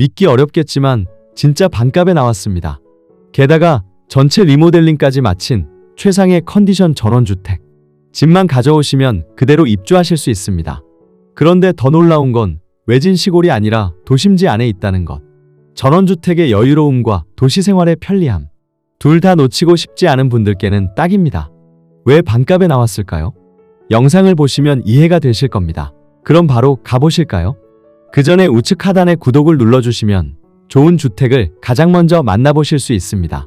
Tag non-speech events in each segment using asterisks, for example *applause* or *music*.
믿기 어렵겠지만 진짜 반값에 나왔습니다. 게다가 전체 리모델링까지 마친 최상의 컨디션 전원주택. 집만 가져오시면 그대로 입주하실 수 있습니다. 그런데 더 놀라운 건 외진 시골이 아니라 도심지 안에 있다는 것. 전원주택의 여유로움과 도시 생활의 편리함. 둘 다 놓치고 싶지 않은 분들께는 딱입니다. 왜 반값에 나왔을까요? 영상을 보시면 이해가 되실 겁니다. 그럼 바로 가보실까요? 그 전에 우측 하단에 구독을 눌러주시면 좋은 주택을 가장 먼저 만나보실 수 있습니다.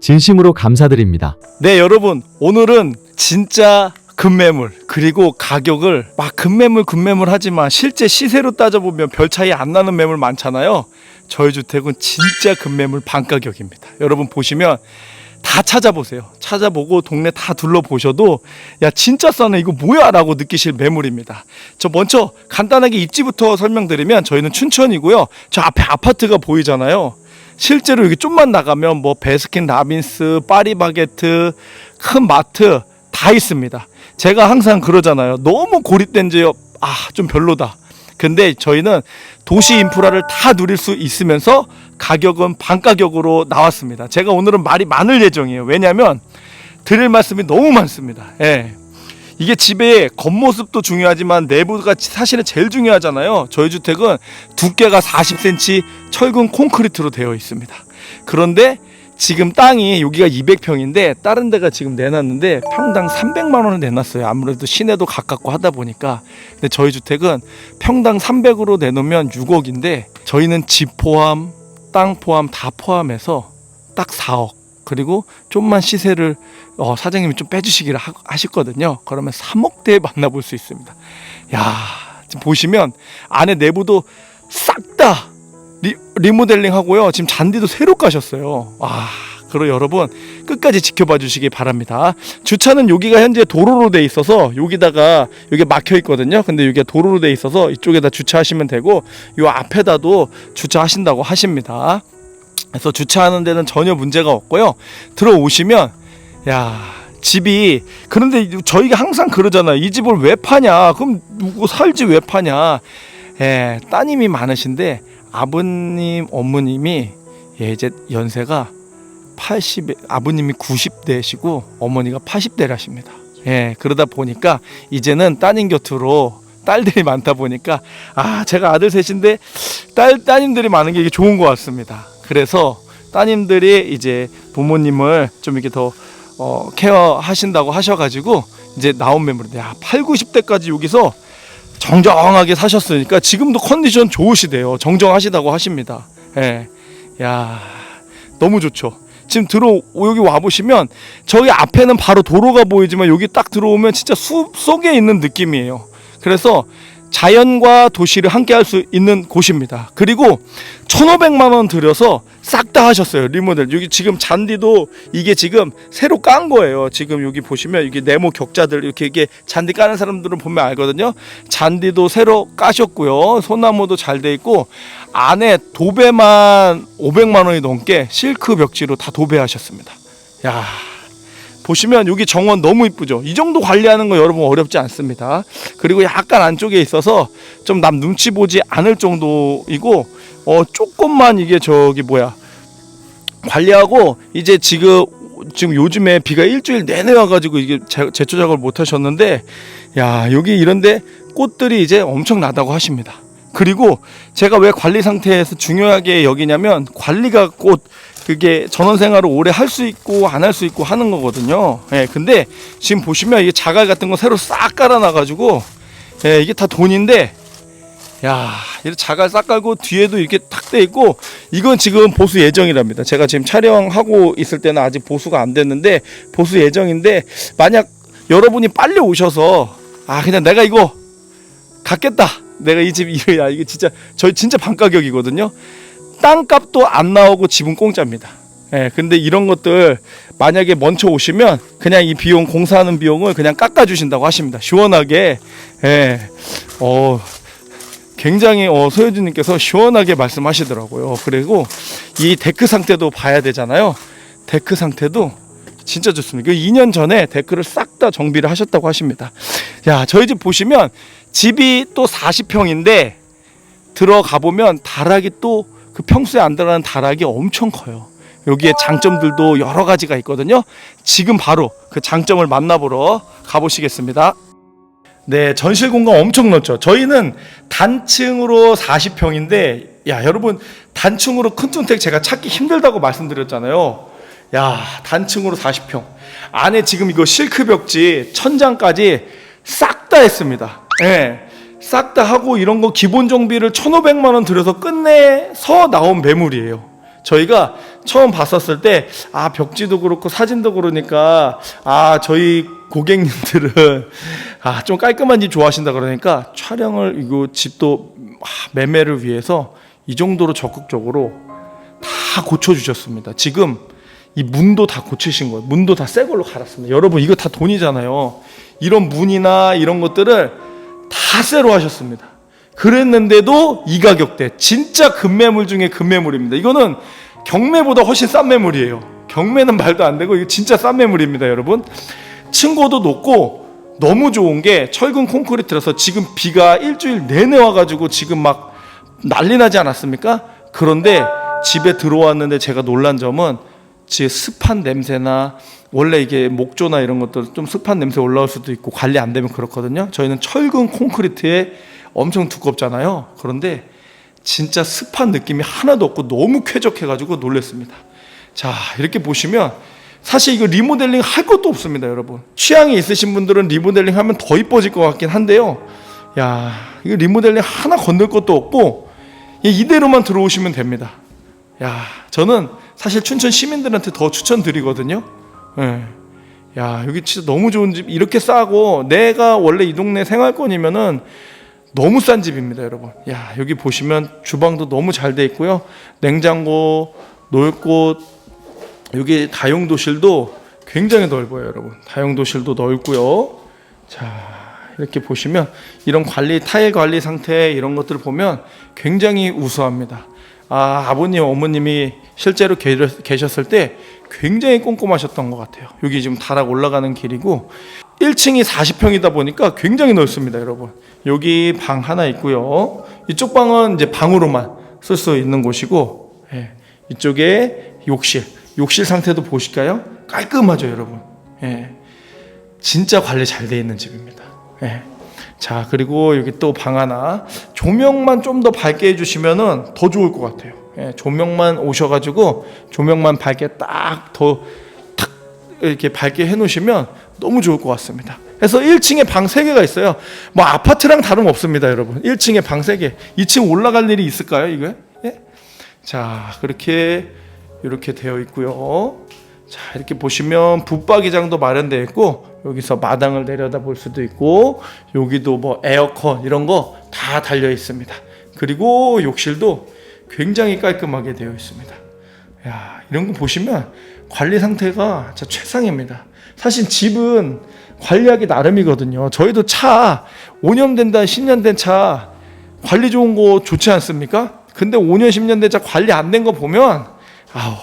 진심으로 감사드립니다. 네, 여러분. 오늘은 진짜 급매물 그리고 가격을 막 급매물 급매물 하지만 실제 시세로 따져보면 별 차이 안 나는 매물 많잖아요. 저희 주택은 진짜 급매물 반가격입니다. 여러분 보시면 다 찾아보세요. 찾아보고 동네 다 둘러보셔도 야 진짜 싸네 이거 뭐야 라고 느끼실 매물입니다. 저 먼저 간단하게 입지부터 설명드리면 저희는 춘천이고요. 저 앞에 아파트가 보이잖아요. 실제로 여기 좀만 나가면 뭐 베스킨 라빈스, 파리바게트, 큰 마트 다 있습니다. 제가 항상 그러잖아요. 너무 고립된 지역 아 좀 별로다. 근데 저희는 도시 인프라를 다 누릴 수 있으면서 가격은 반가격으로 나왔습니다. 제가 오늘은 말이 많을 예정이에요. 왜냐하면 드릴 말씀이 너무 많습니다. 예. 이게 집의 겉모습도 중요하지만 내부가 사실은 제일 중요하잖아요. 저희 주택은 두께가 40cm 철근 콘크리트로 되어 있습니다. 그런데 지금 땅이 여기가 200평인데 다른 데가 지금 내놨는데 평당 300만 원을 내놨어요. 아무래도 시내도 가깝고 하다 보니까. 근데 저희 주택은 평당 300으로 내놓으면 6억인데 저희는 집 포함, 땅 포함 다 포함해서 딱 4억. 그리고 좀만 시세를 어, 사장님이 좀 빼주시기를 하, 하셨거든요. 그러면 3억대에 만나볼 수 있습니다. 야, 지금 보시면 안에 내부도 싹 다 리, 리모델링 하고요. 지금 잔디도 새로 까셨어요. 와, 그리고 여러분 끝까지 지켜봐 주시기 바랍니다. 주차는 여기가 현재 도로로 돼 있어서 여기다가 여기 막혀 있거든요. 근데 여기가 도로로 돼 있어서 이쪽에다 주차하시면 되고 요 앞에다도 주차하신다고 하십니다. 그래서 주차하는 데는 전혀 문제가 없고요. 들어오시면 야 집이 그런데 저희가 항상 그러잖아요. 이 집을 왜 파냐? 그럼 누구 살지 왜 파냐? 예, 따님이 많으신데 아버님, 어머님이 예, 이제 연세가 80, 아버님이 90대시고 어머니가 80대라십니다. 예, 그러다 보니까 이제는 따님 곁으로 딸들이 많다 보니까 아, 제가 아들 셋인데 딸 따님들이 많은 게 이게 좋은 것 같습니다. 그래서 따님들이 이제 부모님을 좀 이렇게 더 어, 케어하신다고 하셔가지고 이제 나온 야, 8, 90대까지 여기서 정정하게 사셨으니까 지금도 컨디션 좋으시대요. 정정하시다고 하십니다. 예. 야, 너무 좋죠. 지금 들어 여기 와 보시면 저기 앞에는 바로 도로가 보이지만 여기 딱 들어오면 진짜 숲 속에 있는 느낌이에요. 그래서 자연과 도시를 함께 할 수 있는 곳입니다. 그리고 1,500만 원 들여서 싹 다 하셨어요. 리모델. 여기 지금 잔디도 이게 지금 새로 깐 거예요. 지금 여기 보시면 이게 네모 격자들 이렇게 이게 잔디 까는 사람들은 보면 알거든요. 잔디도 새로 까셨고요. 소나무도 잘 돼 있고 안에 도배만 500만 원이 넘게 실크 벽지로 다 도배하셨습니다. 야. 보시면 여기 정원 너무 이쁘죠. 이 정도 관리하는 거 여러분 어렵지 않습니다. 그리고 약간 안쪽에 있어서 좀 남 눈치 보지 않을 정도이고 어 조금만 이게 저기 뭐야 관리하고 이제 지금 지금 요즘에 비가 일주일 내내 와가지고 이게 제- 제초 작업을 못 하셨는데 야 여기 이런데 꽃들이 이제 엄청 나다고 하십니다. 그리고 제가 왜 관리 상태에서 중요하게 여기냐면 관리가 곧 그게 전원 생활을 오래 할 수 있고 안 할 수 있고 하는 거거든요. 예, 근데 지금 보시면 이게 자갈 같은 거 새로 싹 깔아놔가지고 예, 이게 다 돈인데 야, 이렇게 자갈 싹 깔고 뒤에도 이렇게 탁 돼 있고 이건 지금 보수 예정이랍니다. 제가 지금 촬영하고 있을 때는 아직 보수가 안 됐는데 보수 예정인데 만약 여러분이 빨리 오셔서 아 그냥 내가 이거 갖겠다. 내가 이 집 이야 이게 진짜 저희 진짜 반 가격이거든요. 땅값도 안 나오고 집은 공짜입니다. 예, 근데 이런 것들 만약에 먼저 오시면 그냥 이 비용 공사하는 비용을 그냥 깎아 주신다고 하십니다. 시원하게 예. 어 굉장히 어, 소혜주님께서 시원하게 말씀하시더라고요. 그리고 이 데크 상태도 봐야 되잖아요. 데크 상태도 진짜 좋습니다. 그 2년 전에 데크를 싹 다 정비를 하셨다고 하십니다. 야, 저희 집 보시면 집이 또 40평인데 들어가 보면 다락이 또 그 평소에 안 들어가는 다락이 엄청 커요. 여기에 장점들도 여러 가지가 있거든요. 지금 바로 그 장점을 만나보러 가보시겠습니다. 네, 전실 공간 엄청 넓죠. 저희는 단층으로 40평인데, 야, 여러분, 단층으로 큰 주택 제가 찾기 힘들다고 말씀드렸잖아요. 야, 단층으로 40평. 안에 지금 이거 실크 벽지, 천장까지 싹 다 했습니다. 예. 싹 다 하고 이런 거 기본 정비를 1,500만 원 들여서 끝내서 나온 매물이에요. 저희가 처음 봤었을 때, 아, 벽지도 그렇고 사진도 그러니까, 아, 저희 고객님들은, *laughs* 아, 좀 깔끔한 집 좋아하신다 그러니까 촬영을, 이거 집도 아, 매매를 위해서 이 정도로 적극적으로 다 고쳐주셨습니다. 지금 이 문도 다 고치신 거예요. 문도 다 새 걸로 갈았습니다. 여러분, 이거 다 돈이잖아요. 이런 문이나 이런 것들을 다 새로 하셨습니다. 그랬는데도 이 가격대 진짜 급매물 중에 급매물입니다. 이거는 경매보다 훨씬 싼 매물이에요. 경매는 말도 안 되고 이거 진짜 싼 매물입니다, 여러분. 층고도 높고 너무 좋은 게 철근 콘크리트라서 지금 비가 일주일 내내 와가지고 지금 막 난리 나지 않았습니까? 그런데 집에 들어왔는데 제가 놀란 점은 제 습한 냄새나 원래 이게 목조나 이런 것들 좀 습한 냄새 올라올 수도 있고 관리 안 되면 그렇거든요. 저희는 철근 콘크리트에 엄청 두껍잖아요. 그런데 진짜 습한 느낌이 하나도 없고 너무 쾌적해가지고 놀랐습니다. 자 이렇게 보시면 사실 이거 리모델링 할 것도 없습니다, 여러분. 취향이 있으신 분들은 리모델링 하면 더 이뻐질 것 같긴 한데요. 야 이거 리모델링 하나 건들 것도 없고 이대로만 들어오시면 됩니다. 야 저는 사실 춘천 시민들한테 더 추천드리거든요. 예. 야 여기 진짜 너무 좋은 집 이렇게 싸고 내가 원래 이 동네 생활권이면은 너무 싼 집입니다, 여러분. 야 여기 보시면 주방도 너무 잘 돼 있고요. 냉장고, 놀 곳, 여기 다용도실도 굉장히 넓어요, 여러분. 다용도실도 넓고요. 자 이렇게 보시면 이런 관리 타일 관리 상태 이런 것들을 보면 굉장히 우수합니다. 아 아버님 어머님이 실제로 계- 계셨을 때 굉장히 꼼꼼하셨던 것 같아요. 여기 지금 다락 올라가는 길이고 1층이 40평이다 보니까 굉장히 넓습니다, 여러분. 여기 방 하나 있고요. 이쪽 방은 이제 방으로만 쓸 수 있는 곳이고, 예, 이쪽에 욕실, 욕실 상태도 보실까요? 깔끔하죠, 여러분. 예, 진짜 관리 잘 돼 있는 집입니다. 예. 자, 그리고 여기 또 방 하나. 조명만 좀 더 밝게 해주시면은 더 좋을 것 같아요. 예, 조명만 오셔가지고 조명만 밝게 딱 더 탁 이렇게 밝게 해놓으시면 너무 좋을 것 같습니다. 그래서 1층에 방 3개가 있어요. 뭐 아파트랑 다름 없습니다, 여러분. 1층에 방 3개. 2층 올라갈 일이 있을까요, 이거? 예? 자, 그렇게 이렇게 되어 있고요. 자, 이렇게 보시면 붙박이장도 마련되어 있고 여기서 마당을 내려다 볼 수도 있고 여기도 뭐 에어컨 이런 거 다 달려 있습니다. 그리고 욕실도 굉장히 깔끔하게 되어 있습니다. 야, 이런 거 보시면 관리 상태가 진짜 최상입니다. 사실 집은 관리하기 나름이거든요. 저희도 차 5년 된다, 10년 된 차 관리 좋은 거 좋지 않습니까? 근데 5년, 10년 된 차 관리 안 된 거 보면 아우.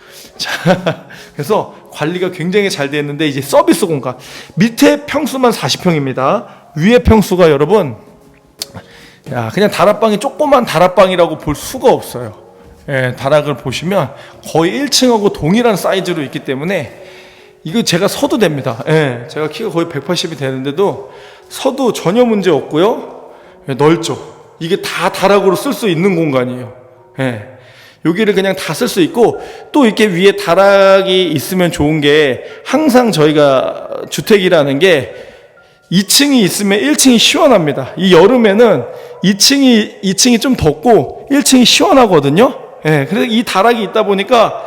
*laughs* 자, 그래서 관리가 굉장히 잘 있는데 이제 서비스 공간 밑에 평수만 40평입니다. 위에 평수가 여러분 야, 그냥 다락방이 조그만 다락방이라고 볼 수가 없어요. 예, 다락을 보시면 거의 1층하고 동일한 사이즈로 있기 때문에 이거 제가 서도 됩니다. 예, 제가 키가 거의 180이 되는데도 서도 전혀 문제 없고요. 예, 넓죠. 이게 다 다락으로 쓸 수 있는 공간이에요. 예. 여기를 그냥 다 쓸 수 있고 또 이렇게 위에 다락이 있으면 좋은 게 항상 저희가 주택이라는 게 2층이 있으면 1층이 시원합니다. 이 여름에는 2층이 2층이 좀 덥고 1층이 시원하거든요. 예. 그래서 이 다락이 있다 보니까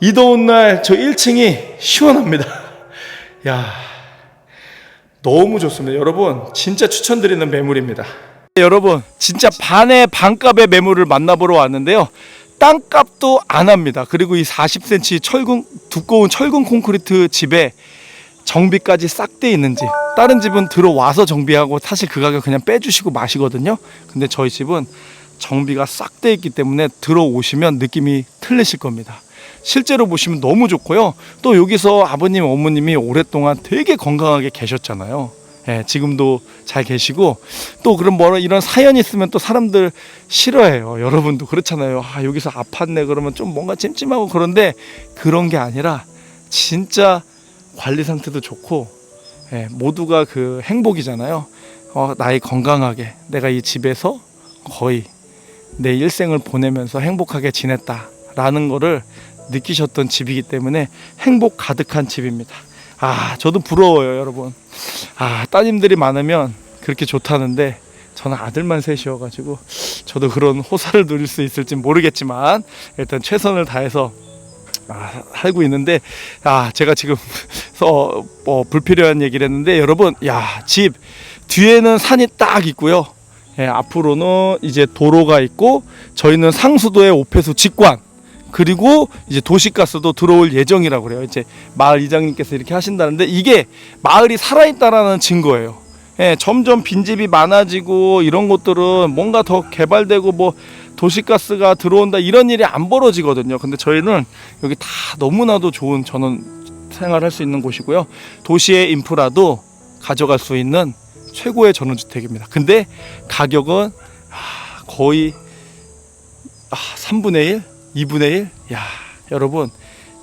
이 더운 날 저 1층이 시원합니다. *laughs* 야. 너무 좋습니다. 여러분, 진짜 추천드리는 매물입니다. 여러분, 진짜 반의 반값의 매물을 만나보러 왔는데요. 땅값도 안 합니다. 그리고 이 40cm 철근 두꺼운 철근 콘크리트 집에 정비까지 싹 돼 있는지 다른 집은 들어와서 정비하고 사실 그 가격 그냥 빼주시고 마시거든요. 근데 저희 집은 정비가 싹 돼 있기 때문에 들어오시면 느낌이 틀리실 겁니다. 실제로 보시면 너무 좋고요. 또 여기서 아버님, 어머님이 오랫동안 되게 건강하게 계셨잖아요. 예, 지금도 잘 계시고 또 그런 뭐 이런 사연이 있으면 또 사람들 싫어해요. 여러분도 그렇잖아요. 아, 여기서 아팠네 그러면 좀 뭔가 찜찜하고 그런데 그런 게 아니라 진짜 관리 상태도 좋고 예, 모두가 그 행복이잖아요. 어, 나이 건강하게 내가 이 집에서 거의 내 일생을 보내면서 행복하게 지냈다라는 거를 느끼셨던 집이기 때문에 행복 가득한 집입니다. 아, 저도 부러워요, 여러분. 아, 따님들이 많으면 그렇게 좋다는데 저는 아들만 셋이어가지고 저도 그런 호사를 누릴 수 있을지 모르겠지만 일단 최선을 다해서 아, 살고 있는데 아 제가 지금 *laughs* 어, 뭐 불필요한 얘기를 했는데 여러분 야 집 뒤에는 산이 딱 있고요 예, 앞으로는 이제 도로가 있고 저희는 상수도의 오폐수 직관 그리고 이제 도시가스도 들어올 예정이라고 그래요 이제 마을 이장님께서 이렇게 하신다는데 이게 마을이 살아있다라는 증거예요 예, 점점 빈집이 많아지고 이런 것들은 뭔가 더 개발되고 뭐 도시가스가 들어온다 이런 일이 안 벌어지거든요. 근데 저희는 여기 다 너무나도 좋은 전원 생활할 수 있는 곳이고요. 도시의 인프라도 가져갈 수 있는 최고의 전원주택입니다. 근데 가격은 아, 거의 아, 3분의 1, 2분의 1. 야, 여러분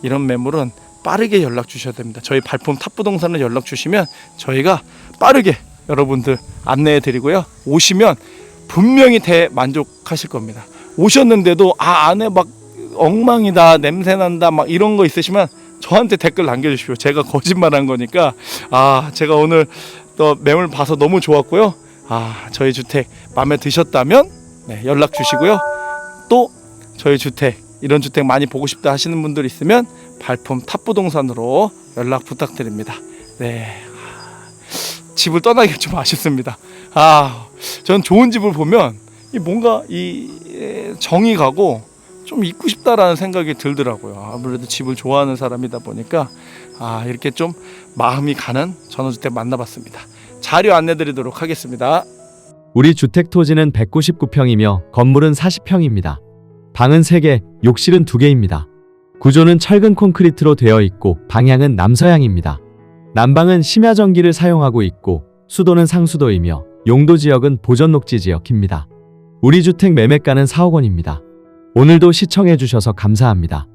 이런 매물은 빠르게 연락 주셔야 됩니다. 저희 발품 탑부동산을 연락 주시면 저희가 빠르게 여러분들 안내해 드리고요. 오시면 분명히 대만족하실 겁니다. 오셨는데도 아 안에 막 엉망이다 냄새 난다 막 이런 거 있으시면 저한테 댓글 남겨주십시오. 제가 거짓말한 거니까 아 제가 오늘 또 매물 봐서 너무 좋았고요. 아 저희 주택 마음에 드셨다면 네, 연락 주시고요. 또 저희 주택 이런 주택 많이 보고 싶다 하시는 분들 있으면 발품 탑부동산으로 연락 부탁드립니다. 네. 집을 떠나기 좀 아쉽습니다. 아, 전 좋은 집을 보면 이 뭔가 이 에, 정이 가고 좀 있고 싶다라는 생각이 들더라고요. 아무래도 집을 좋아하는 사람이다 보니까 아, 이렇게 좀 마음이 가는 전원주택 만나봤습니다. 자료 안내드리도록 하겠습니다. 우리 주택 토지는 199평이며 건물은 40평입니다. 방은 3개, 욕실은 2개입니다. 구조는 철근 콘크리트로 되어 있고 방향은 남서향입니다. 난방은 심야 전기를 사용하고 있고 수도는 상수도이며 용도 지역은 보전 녹지 지역입니다. 우리 주택 매매가는 4억 원입니다. 오늘도 시청해 주셔서 감사합니다.